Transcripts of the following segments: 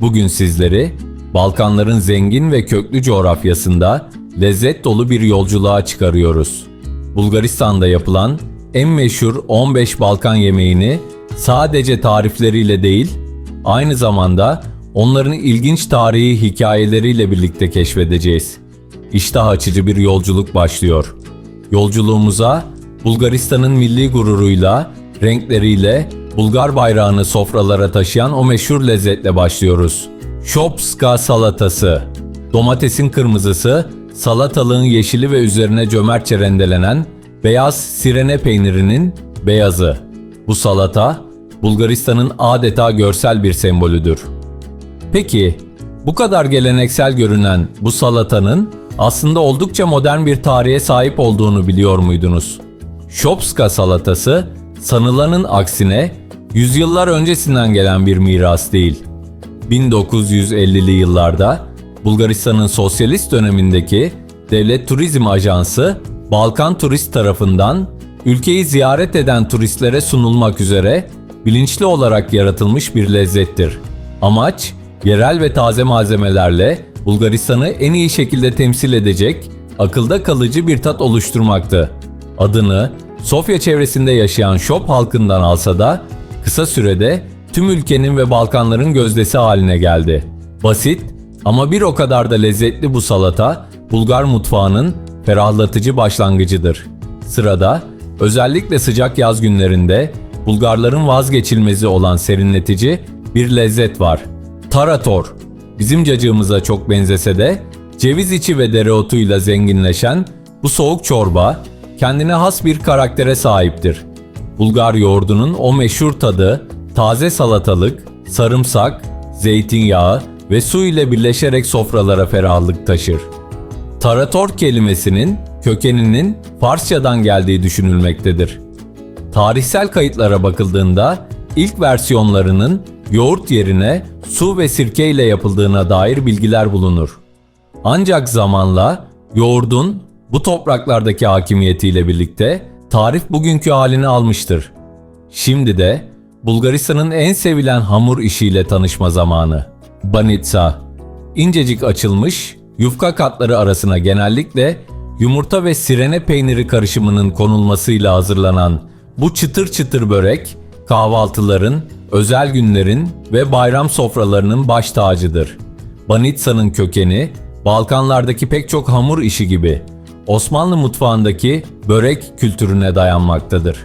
Bugün sizleri Balkanların zengin ve köklü coğrafyasında lezzet dolu bir yolculuğa çıkarıyoruz. Bulgaristan'da yapılan en meşhur 15 Balkan yemeğini sadece tarifleriyle değil, aynı zamanda onların ilginç tarihi hikayeleriyle birlikte keşfedeceğiz. İştah açıcı bir yolculuk başlıyor. Yolculuğumuza Bulgaristan'ın milli gururuyla, renkleriyle Bulgar bayrağını sofralara taşıyan o meşhur lezzetle başlıyoruz. Şopska salatası. Domatesin kırmızısı, salatalığın yeşili ve üzerine cömertçe rendelenen beyaz sirene peynirinin beyazı. Bu salata Bulgaristan'ın adeta görsel bir sembolüdür. Peki bu kadar geleneksel görünen bu salatanın aslında oldukça modern bir tarihe sahip olduğunu biliyor muydunuz? Şopska salatası sanılanın aksine yüzyıllar öncesinden gelen bir miras değil. 1950'li yıllarda Bulgaristan'ın sosyalist dönemindeki Devlet Turizm Ajansı Balkan Turist tarafından ülkeyi ziyaret eden turistlere sunulmak üzere bilinçli olarak yaratılmış bir lezzettir. Amaç yerel ve taze malzemelerle Bulgaristan'ı en iyi şekilde temsil edecek akılda kalıcı bir tat oluşturmaktı. Adını Sofya çevresinde yaşayan Şop halkından alsa da kısa sürede tüm ülkenin ve Balkanların gözdesi haline geldi. Basit ama bir o kadar da lezzetli bu salata Bulgar mutfağının ferahlatıcı başlangıcıdır. Sırada özellikle sıcak yaz günlerinde Bulgarların vazgeçilmezi olan serinletici bir lezzet var. Tarator. Bizim cacığımıza çok benzese de ceviz içi ve dereotuyla zenginleşen bu soğuk çorba kendine has bir karaktere sahiptir. Bulgar yoğurdunun o meşhur tadı taze salatalık, sarımsak, zeytinyağı ve su ile birleşerek sofralara ferahlık taşır. Tarator kelimesinin kökeninin Farsçadan geldiği düşünülmektedir. Tarihsel kayıtlara bakıldığında ilk versiyonlarının yoğurt yerine su ve sirke ile yapıldığına dair bilgiler bulunur. Ancak zamanla yoğurdun bu topraklardaki hakimiyetiyle birlikte tarif bugünkü halini almıştır. Şimdi de Bulgaristan'ın en sevilen hamur işiyle tanışma zamanı. Banitsa. İncecik açılmış, yufka katları arasına genellikle yumurta ve sirene peyniri karışımının konulmasıyla hazırlanan bu çıtır çıtır börek, kahvaltıların, özel günlerin ve bayram sofralarının baş tacıdır. Banitsa'nın kökeni, Balkanlardaki pek çok hamur işi gibi Osmanlı mutfağındaki börek kültürüne dayanmaktadır.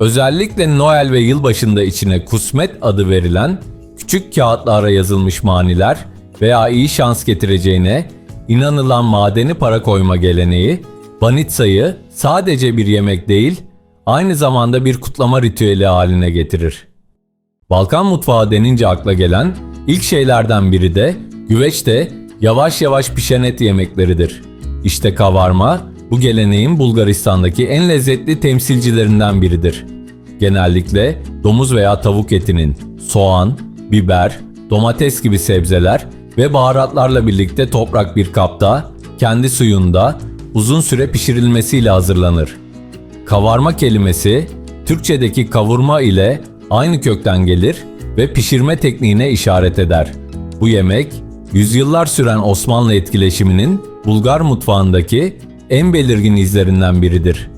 Özellikle Noel ve yılbaşında içine kusmet adı verilen küçük kağıtlara yazılmış maniler veya iyi şans getireceğine inanılan madeni para koyma geleneği, Banitsa'yı sadece bir yemek değil, aynı zamanda bir kutlama ritüeli haline getirir. Balkan mutfağı denince akla gelen ilk şeylerden biri de güveç de yavaş yavaş pişen et yemekleridir. İşte kavarma bu geleneğin Bulgaristan'daki en lezzetli temsilcilerinden biridir. Genellikle domuz veya tavuk etinin soğan, biber, domates gibi sebzeler ve baharatlarla birlikte toprak bir kapta, kendi suyunda uzun süre pişirilmesiyle hazırlanır. Kavarma kelimesi Türkçedeki kavurma ile aynı kökten gelir ve pişirme tekniğine işaret eder. Bu yemek yüzyıllar süren Osmanlı etkileşiminin Bulgar mutfağındaki en belirgin izlerinden biridir.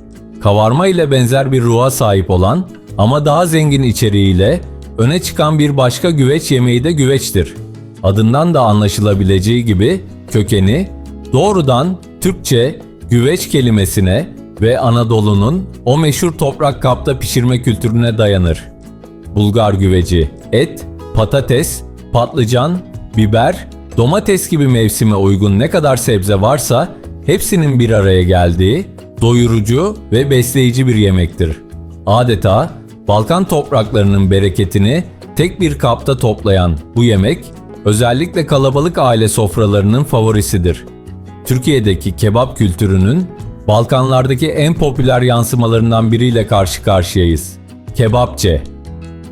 Kavarma ile benzer bir ruha sahip olan ama daha zengin içeriğiyle öne çıkan bir başka güveç yemeği de güveçtir. Adından da anlaşılabileceği gibi kökeni doğrudan Türkçe güveç kelimesine ve Anadolu'nun o meşhur toprak kapta pişirme kültürüne dayanır. Bulgar güveci, et, patates, patlıcan, biber, domates gibi mevsime uygun ne kadar sebze varsa hepsinin bir araya geldiği doyurucu ve besleyici bir yemektir. Adeta Balkan topraklarının bereketini tek bir kapta toplayan bu yemek özellikle kalabalık aile sofralarının favorisidir. Türkiye'deki kebap kültürünün Balkanlardaki en popüler yansımalarından biriyle karşı karşıyayız. Kebapçe.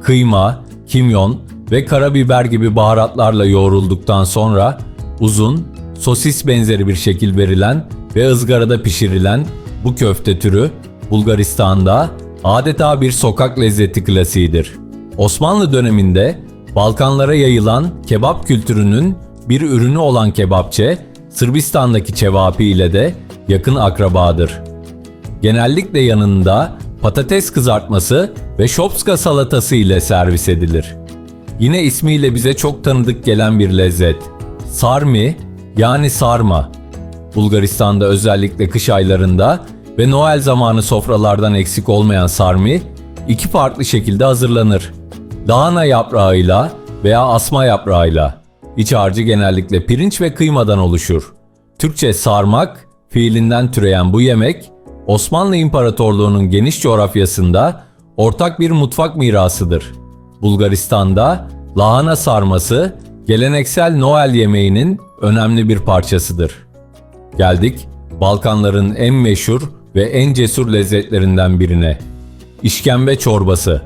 Kıyma, kimyon ve karabiber gibi baharatlarla yoğrulduktan sonra uzun, sosis benzeri bir şekil verilen ve ızgarada pişirilen bu köfte türü Bulgaristan'da adeta bir sokak lezzeti klasiğidir. Osmanlı döneminde Balkanlara yayılan kebap kültürünün bir ürünü olan kebapçe, Sırbistan'daki cevapi ile de yakın akrabadır. Genellikle yanında patates kızartması ve şopska salatası ile servis edilir. Yine ismiyle bize çok tanıdık gelen bir lezzet. Sarmi yani sarma. Bulgaristan'da özellikle kış aylarında ve Noel zamanı sofralardan eksik olmayan sarmi iki farklı şekilde hazırlanır. Lahana yaprağıyla veya asma yaprağıyla. İç harcı genellikle pirinç ve kıymadan oluşur. Türkçe sarmak fiilinden türeyen bu yemek Osmanlı İmparatorluğu'nun geniş coğrafyasında ortak bir mutfak mirasıdır. Bulgaristan'da lahana sarması geleneksel Noel yemeğinin önemli bir parçasıdır. Geldik Balkanların en meşhur ve en cesur lezzetlerinden birine. İşkembe çorbası.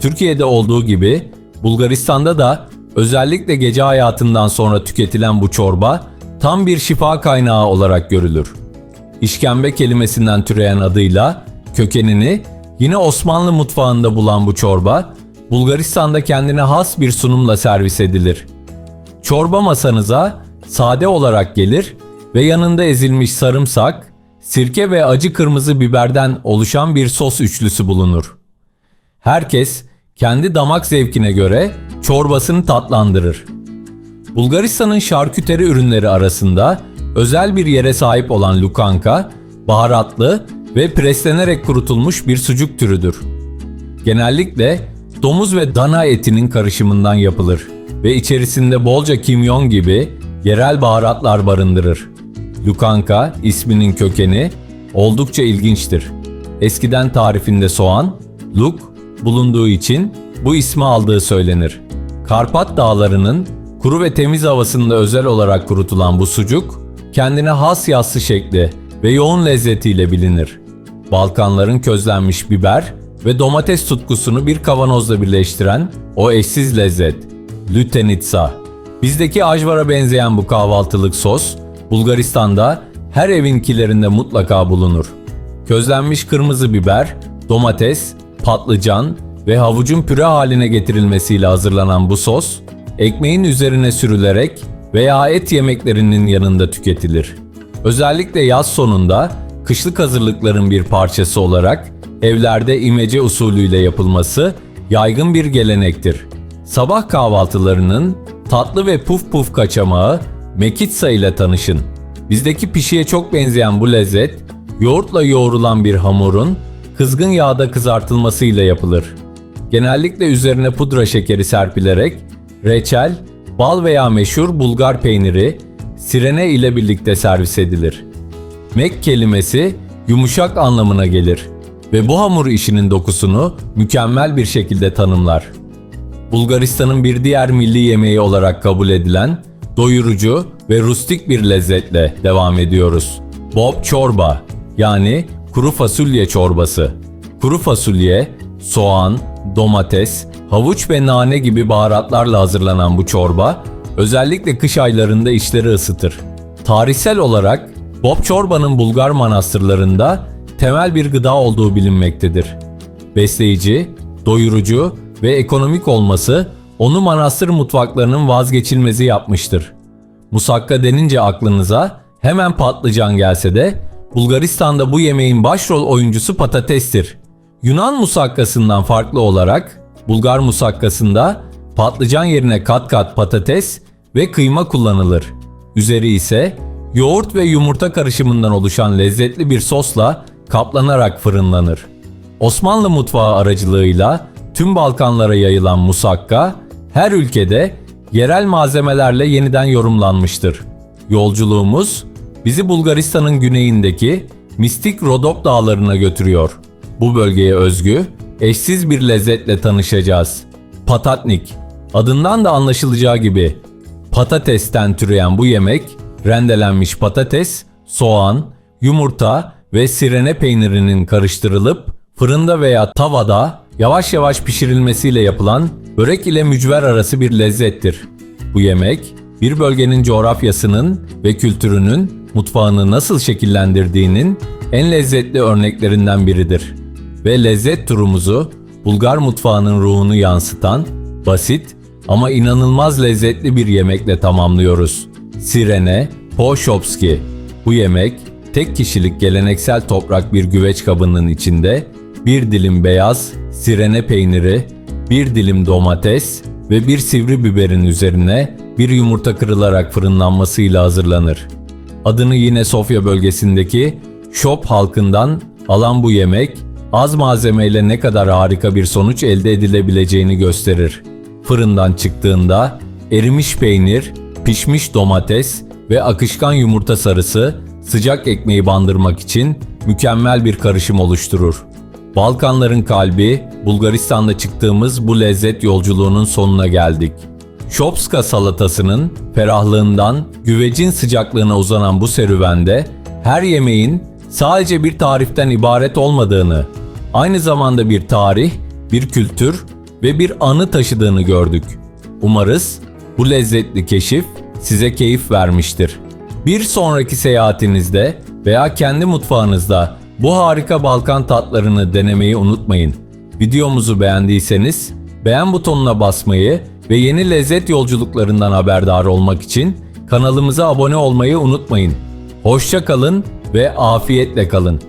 Türkiye'de olduğu gibi Bulgaristan'da da özellikle gece hayatından sonra tüketilen bu çorba tam bir şifa kaynağı olarak görülür. İşkembe kelimesinden türeyen adıyla kökenini yine Osmanlı mutfağında bulan bu çorba Bulgaristan'da kendine has bir sunumla servis edilir. Çorba masanıza sade olarak gelir ve yanında ezilmiş sarımsak, sirke ve acı kırmızı biberden oluşan bir sos üçlüsü bulunur. Herkes kendi damak zevkine göre çorbasını tatlandırır. Bulgaristan'ın şarküteri ürünleri arasında özel bir yere sahip olan lukanka, baharatlı ve preslenerek kurutulmuş bir sucuk türüdür. Genellikle domuz ve dana etinin karışımından yapılır ve içerisinde bolca kimyon gibi yerel baharatlar barındırır. Lukanka isminin kökeni oldukça ilginçtir. Eskiden tarifinde soğan, luk bulunduğu için bu ismi aldığı söylenir. Karpat dağlarının kuru ve temiz havasında özel olarak kurutulan bu sucuk, kendine has yassı şekli ve yoğun lezzetiyle bilinir. Balkanların közlenmiş biber ve domates tutkusunu bir kavanozla birleştiren o eşsiz lezzet, lütenitsa. Bizdeki ajvara benzeyen bu kahvaltılık sos, Bulgaristan'da her evinkilerinde mutlaka bulunur. Közlenmiş kırmızı biber, domates, patlıcan ve havucun püre haline getirilmesiyle hazırlanan bu sos, ekmeğin üzerine sürülerek veya et yemeklerinin yanında tüketilir. Özellikle yaz sonunda kışlık hazırlıkların bir parçası olarak evlerde imece usulüyle yapılması yaygın bir gelenektir. Sabah kahvaltılarının tatlı ve puf puf kaçamağı mekitsa ile tanışın. Bizdeki pişiye çok benzeyen bu lezzet, yoğurtla yoğrulan bir hamurun kızgın yağda kızartılmasıyla yapılır. Genellikle üzerine pudra şekeri serpilerek reçel, bal veya meşhur Bulgar peyniri, sirene ile birlikte servis edilir. Mek kelimesi yumuşak anlamına gelir ve bu hamur işinin dokusunu mükemmel bir şekilde tanımlar. Bulgaristan'ın bir diğer milli yemeği olarak kabul edilen doyurucu ve rustik bir lezzetle devam ediyoruz. Bob çorba yani kuru fasulye çorbası. Kuru fasulye, soğan, domates, havuç ve nane gibi baharatlarla hazırlanan bu çorba özellikle kış aylarında içleri ısıtır. Tarihsel olarak Bob çorbanın Bulgar manastırlarında temel bir gıda olduğu bilinmektedir. Besleyici, doyurucu ve ekonomik olması onu manastır mutfaklarının vazgeçilmezi yapmıştır. Musakka denince aklınıza hemen patlıcan gelse de Bulgaristan'da bu yemeğin başrol oyuncusu patatestir. Yunan musakkasından farklı olarak Bulgar musakkasında patlıcan yerine kat kat patates ve kıyma kullanılır. Üzeri ise yoğurt ve yumurta karışımından oluşan lezzetli bir sosla kaplanarak fırınlanır. Osmanlı mutfağı aracılığıyla tüm Balkanlara yayılan musakka her ülkede yerel malzemelerle yeniden yorumlanmıştır. Yolculuğumuz bizi Bulgaristan'ın güneyindeki mistik Rodop dağlarına götürüyor. Bu bölgeye özgü, eşsiz bir lezzetle tanışacağız. Patatnik. Adından da anlaşılacağı gibi patatesten türeyen bu yemek rendelenmiş patates, soğan, yumurta ve sirene peynirinin karıştırılıp fırında veya tavada yavaş yavaş pişirilmesiyle yapılan börek ile mücver arası bir lezzettir. Bu yemek bir bölgenin coğrafyasının ve kültürünün mutfağını nasıl şekillendirdiğinin en lezzetli örneklerinden biridir. Ve lezzet turumuzu Bulgar mutfağının ruhunu yansıtan basit ama inanılmaz lezzetli bir yemekle tamamlıyoruz. Sirene Poşopski. Bu yemek tek kişilik geleneksel toprak bir güveç kabının içinde bir dilim beyaz sirene peyniri, bir dilim domates ve bir sivri biberin üzerine bir yumurta kırılarak fırınlanmasıyla hazırlanır. Adını yine Sofya bölgesindeki Şop halkından alan bu yemek az malzemeyle ne kadar harika bir sonuç elde edilebileceğini gösterir. Fırından çıktığında erimiş peynir, pişmiş domates ve akışkan yumurta sarısı sıcak ekmeği bandırmak için mükemmel bir karışım oluşturur. Balkanların kalbi, Bulgaristan'da çıktığımız bu lezzet yolculuğunun sonuna geldik. Şopska salatasının ferahlığından güvecin sıcaklığına uzanan bu serüvende her yemeğin sadece bir tariften ibaret olmadığını, aynı zamanda bir tarih, bir kültür ve bir anı taşıdığını gördük. Umarız bu lezzetli keşif size keyif vermiştir. Bir sonraki seyahatinizde veya kendi mutfağınızda bu harika Balkan tatlarını denemeyi unutmayın. Videomuzu beğendiyseniz beğen butonuna basmayı ve yeni lezzet yolculuklarından haberdar olmak için kanalımıza abone olmayı unutmayın. Hoşça kalın ve afiyetle kalın.